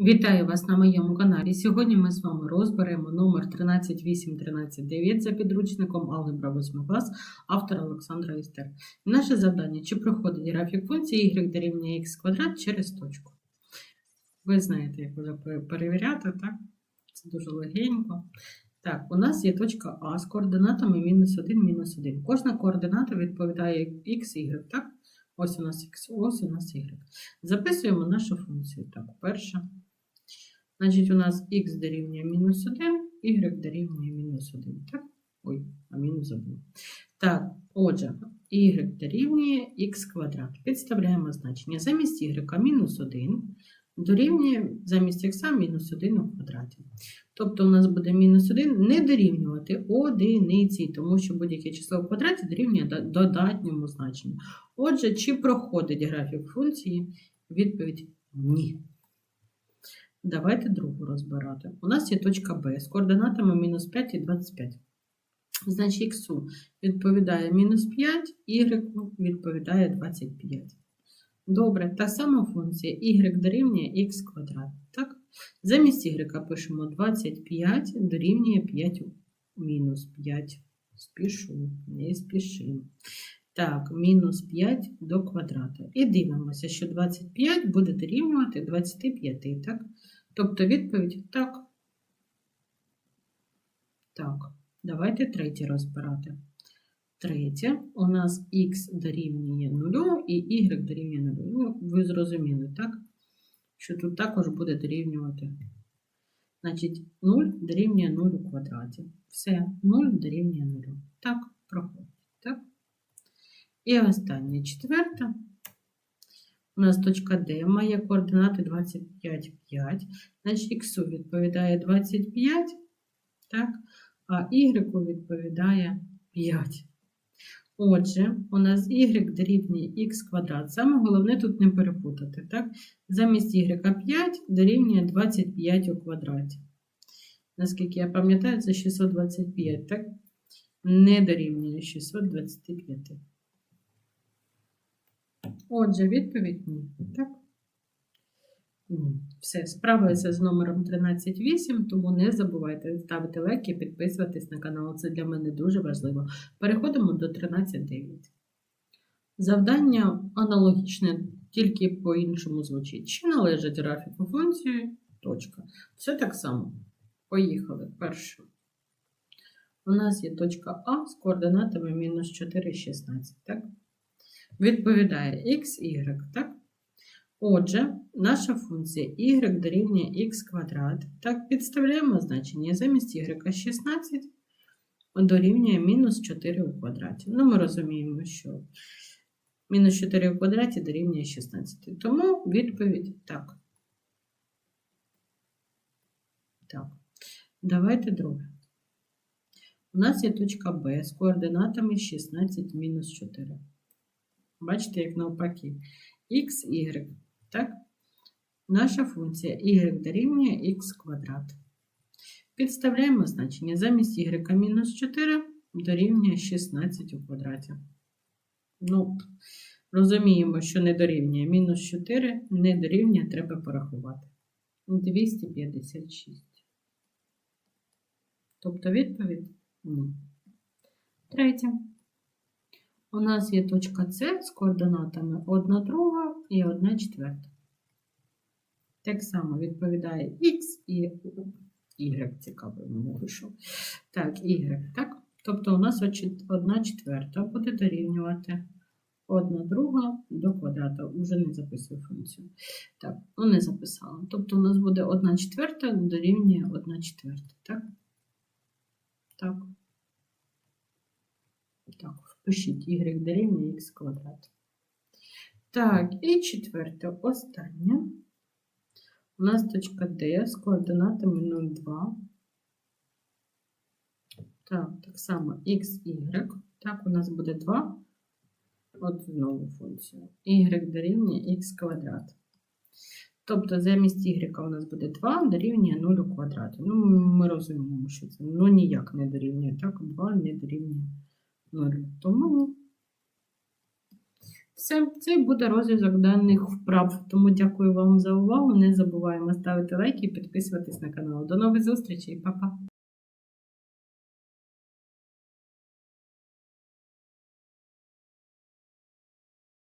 Вітаю вас на моєму каналі. Сьогодні ми з вами розберемо номер 13813 за підручником Алгебра 8 клас автора Олександра Істер. Наше завдання чи проходить графік функції y дорівнює х квадрат через точку. Ви знаєте, як вже перевіряти, так? Це дуже легенько. Так, у нас є точка А з координатами мінус 1, мінус 1. Кожна координата відповідає x, y, так? Ось у нас x, ось у нас y. Записуємо нашу функцію. Так, перша. Значить, у нас х дорівнює мінус 1, y дорівнює мінус 1. Так? Ой, а мінус забув. Так, отже, y дорівнює х квадрат. Підставляємо значення. Замість y мінус 1 дорівнює замість х мінус 1 у квадраті. Тобто у нас буде мінус 1 не дорівнювати одиниці, тому що будь-яке число в квадраті дорівнює додатньому значенню. Отже, чи проходить графік функції? Відповідь ні. Давайте другу розбирати. У нас є точка Б з координатами мінус 5 і 25. Значить, х відповідає мінус 5, y відповідає 25. Добре, та сама функція y дорівнює х квадрат. Так? Замість y пишемо 25 дорівнює 5 мінус 5. Спішу, не спішимо. Так, мінус 5 до квадрата. І дивимося, що 25 буде дорівнювати 25, так? Тобто відповідь так. Так, давайте третє розбирати. Третє, у нас х дорівнює 0 і y дорівнює 0. Ну, ви зрозуміли, так? Що тут також буде дорівнювати. Значить, 0 дорівнює 0 у квадраті. Все, 0 дорівнює 0. Так, проходить. Так? І останнє четверте. У нас точка D має координати 25, 5. Значить, х відповідає 25, так? а y відповідає 5. Отже, у нас y дорівнює х квадрат. Саме головне тут не перепутати. Так? Замість y 5 дорівнює 25 у квадраті. Наскільки я пам'ятаю, це 625, так? Не дорівнює 625. Отже, відповідь ні. Так? Ні. Все, справилися з номером 138, тому не забувайте ставити лайки, підписуватись на канал. Це для мене дуже важливо. Переходимо до 13.9. Завдання аналогічне, тільки по-іншому звучить. Чи належить графіку функції? Точка. Все так само. Поїхали. Перше. У нас є точка А з координатами мінус 4, 16. Так? Відповідає x, y, так? Отже, наша функція y дорівнює x квадрат. Так, підставляємо значення замість y 16 дорівнює мінус 4 у квадраті. Ну, ми розуміємо, що мінус 4 у квадраті дорівнює 16. Тому відповідь так. Так. Давайте друге. У нас є точка Б з координатами 16 мінус 4. Бачите, як навпаки. Х, y. Так? Наша функція y дорівнює х квадрат. Підставляємо значення. Замість y мінус 4 дорівнює 16 у квадраті. Ну, розуміємо, що не дорівнює. Мінус 4 не дорівнює, треба порахувати. 256. Тобто відповідь ні. Третє. У нас є точка С з координатами 1 друга і 1 четверта. Так само відповідає Х і Y, цікавий мене вийшов. Так, Y, так? Тобто у нас 1 четверта буде дорівнювати 1 друга до квадрата. Уже не записую функцію. Так, ну не записала. Тобто у нас буде 1 четверта дорівнює 1 четверта, так? Так. Так, впишіть y дорівнює х квадрат. Так, і четверте, останнє. У нас точка D з координатами 0,2. Так, так само x, y. Так, у нас буде 2. От знову функція. y дорівнює х квадрат. Тобто замість y у нас буде 2 дорівнює 0 у квадраті. Ну, ми розуміємо, що це ну, ніяк не дорівнює. Так, 2 не дорівнює тому все, це буде розв'язок даних вправ. Тому дякую вам за увагу. Не забуваємо ставити лайки і підписуватись на канал. До нових зустрічей, Па-па!